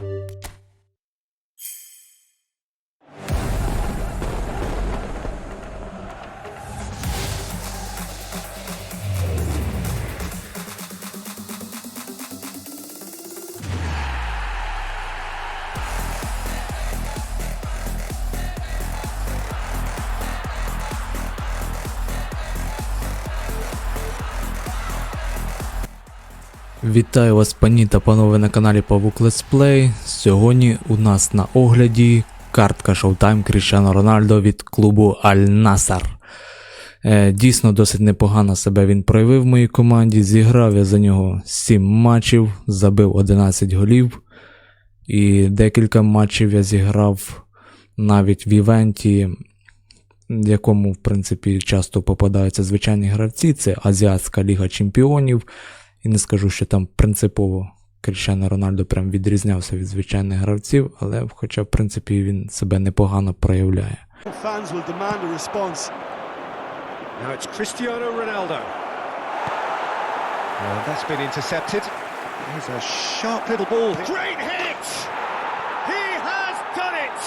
Bye. Вітаю вас, пані та панове на каналі Павук Летсплей. Сьогодні у нас на огляді картка Showtime Кріщано Рональдо від клубу Аль Насар. Е, дійсно, досить непогано себе він проявив в моїй команді. Зіграв я за нього 7 матчів, забив 11 голів. І декілька матчів я зіграв навіть в івенті, в якому, в принципі, часто попадаються звичайні гравці. Це Азіатська Ліга Чемпіонів. І не скажу, що там принципово Кріщано Рональдо прям відрізнявся від звичайних гравців, але хоча, в принципі, він себе непогано проявляє. Fans will demand a response. Now it's Cristiano Ronaldo. Well, that's been intercepted. Here's a sharp little ball. Great hit! He has done it!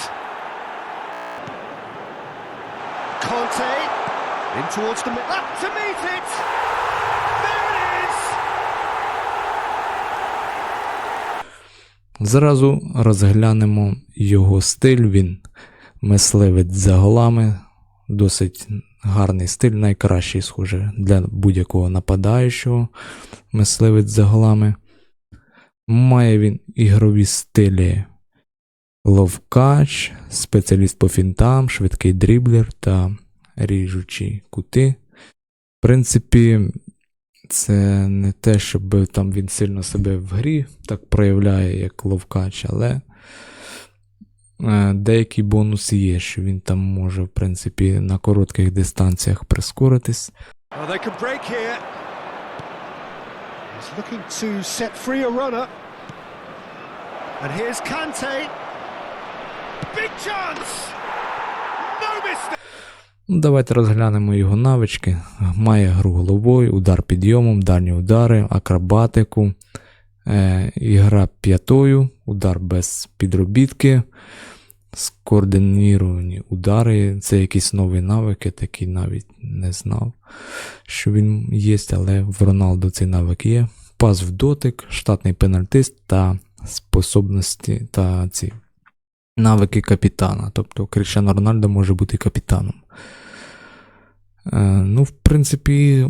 Conte in towards the middle. Up to meet it! There it is! Зразу розглянемо його стиль. Він мисливець за голами, досить гарний стиль, найкращий, схоже, для будь-якого нападаючого мисливець за голами. Має він ігрові стилі ловкач, спеціаліст по фінтам, швидкий дріблер та ріжучі кути. В принципі, це не те, щоб там він сильно себе в грі так проявляє, як ловкач, але е, деякі бонуси є, що він там може, в принципі, на коротких дистанціях прискоритись. Well, they Давайте розглянемо його навички. Має гру головою, удар підйомом, дальні удари, акробатику, е, ігра п'ятою, удар без підробітки, скоординовані удари. Це якісь нові навики, такі навіть не знав, що він є, але в Роналду цей навик є. Пас в дотик, штатний пенальтист та способності та ці навики капітана. Тобто Кріщано Рональдо може бути капітаном. Е, Ну, в принципі,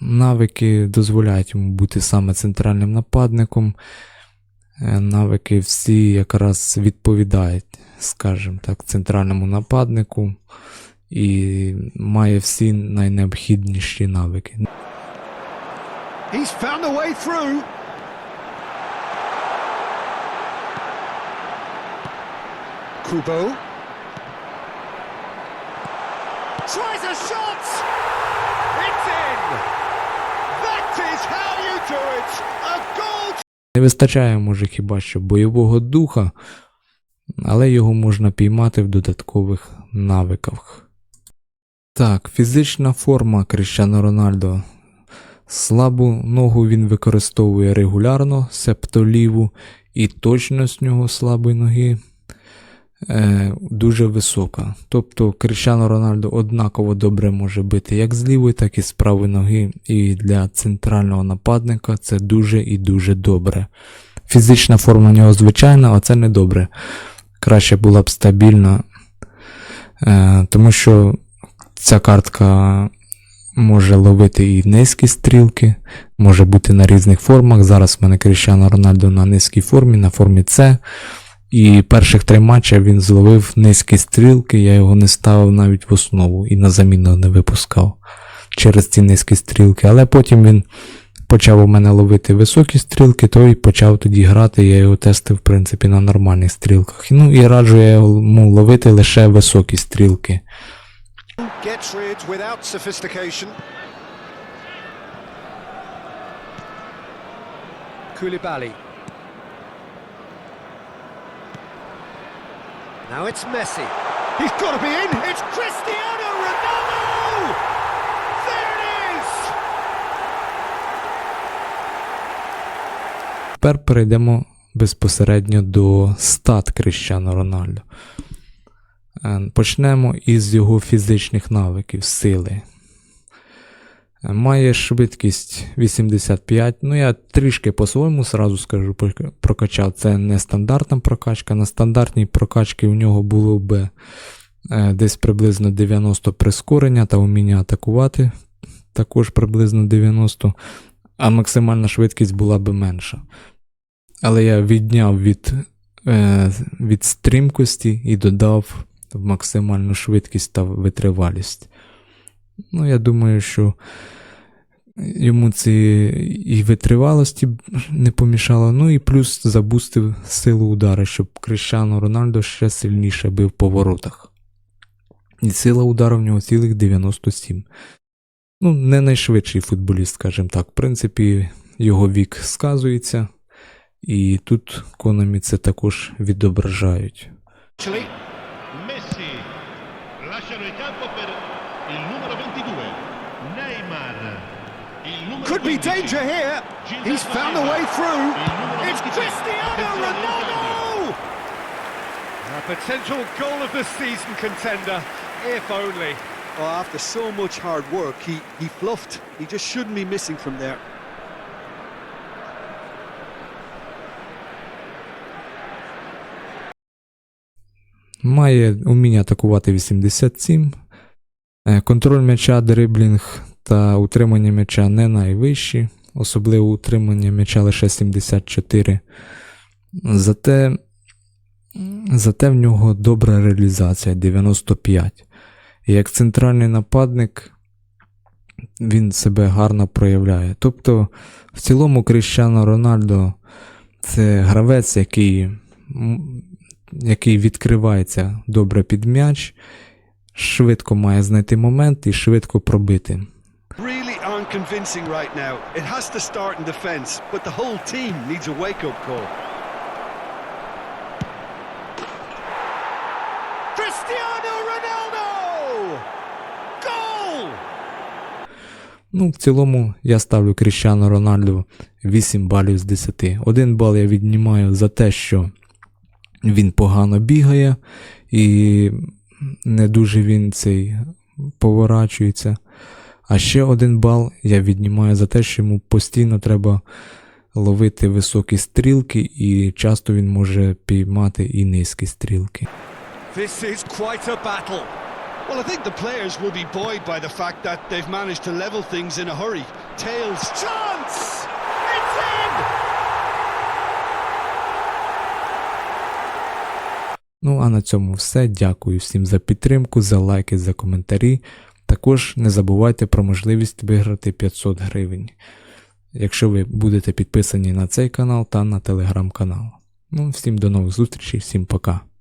навики дозволяють йому бути саме центральним нападником. Е, Навики всі якраз відповідають, скажімо так, центральному нападнику і має всі найнеобхідніші навики. He's found a way through. Kubo. Tries a shot! It's in! That is how you do it! A goal Не вистачає, може, хіба що бойового духа, але його можна піймати в додаткових навиках. Так, фізична форма Кріщано Рональдо. Слабу ногу він використовує регулярно, себто ліву, і точність нього слабої ноги дуже висока. Тобто Кріщано Рональдо однаково добре може бити як з лівої, так і з правої ноги. І для центрального нападника це дуже і дуже добре. Фізична форма у нього звичайна, а це не добре. Краще була б стабільна, е, тому що ця картка може ловити і низькі стрілки, може бути на різних формах. Зараз в мене Кріщано Рональдо на низькій формі, на формі С. І перших три матчі він зловив низькі стрілки, я його не ставив навіть в основу і на заміну не випускав через ці низькі стрілки. Але потім він почав у мене ловити високі стрілки, то і почав тоді грати. Я його тестив, в принципі, на нормальних стрілках. Ну і раджу я йому ловити лише високі стрілки. Koulibaly. Now it's Messi. He's got to be in. It's Cristiano Ronaldo! There it is! Тепер перейдемо безпосередньо до стат Кріщано Рональдо. Е, Почнемо із його фізичних навиків, сили. Має швидкість 85. Ну, я трішки по-своєму сразу скажу, прокачав. Це не стандартна прокачка. На стандартній прокачці у нього було б е, десь приблизно 90 прискорення та вміння атакувати. Також приблизно 90, а максимальна швидкість була б менша. Але я відняв від, е, від стрімкості і додав в максимальну швидкість та витривалість. Ну, я думаю, що йому ці і витривалості не помішало, ну і плюс забустив силу удару, щоб Крищано Рональдо ще сильніше бив по воротах. І сила удару в нього цілих 97. Ну, не найшвидший футболіст, скажімо так. В принципі, його вік сказується, і тут Конамі це також відображають. Could be danger here. He's found a way through. It's 23. Cristiano Ronaldo! A potential goal of the season contender, if only. Oh, after so much hard work, he, he fluffed. He just shouldn't be missing from there. Має вміння атакувати 87. Е, Контроль м'яча, дриблінг та утримання м'яча не найвищі, особливо утримання м'яча лише 74. Зате, зате в нього добра реалізація 95. І як центральний нападник він себе гарно проявляє. Тобто, в цілому Кріщано Рональдо це гравець, який який відкривається добре під м'яч, швидко має знайти момент і швидко пробити. Really aren't convincing right now. It has to start in defence, but the whole team needs a wake-up call. Cristiano Ronaldo! Goal! Ну, в цілому я ставлю Кріщану Рональду 8 балів з 10. Один бал я віднімаю за те, що він погано бігає і не дуже він цей поворачується. А ще один бал я віднімаю за те, що йому постійно треба ловити високі стрілки, і часто він може піймати і низькі стрілки. This is quite a battle. Well, I think the players will be buoyed by the fact that they've managed to level things in a hurry. Tails Chance! It's in! Ну а на цьому все. Дякую всім за підтримку, за лайки, за коментарі. Також не забувайте про можливість виграти 500 гривень, якщо ви будете підписані на цей канал та на телеграм-канал. Ну, всім до нових зустрічей, всім пока.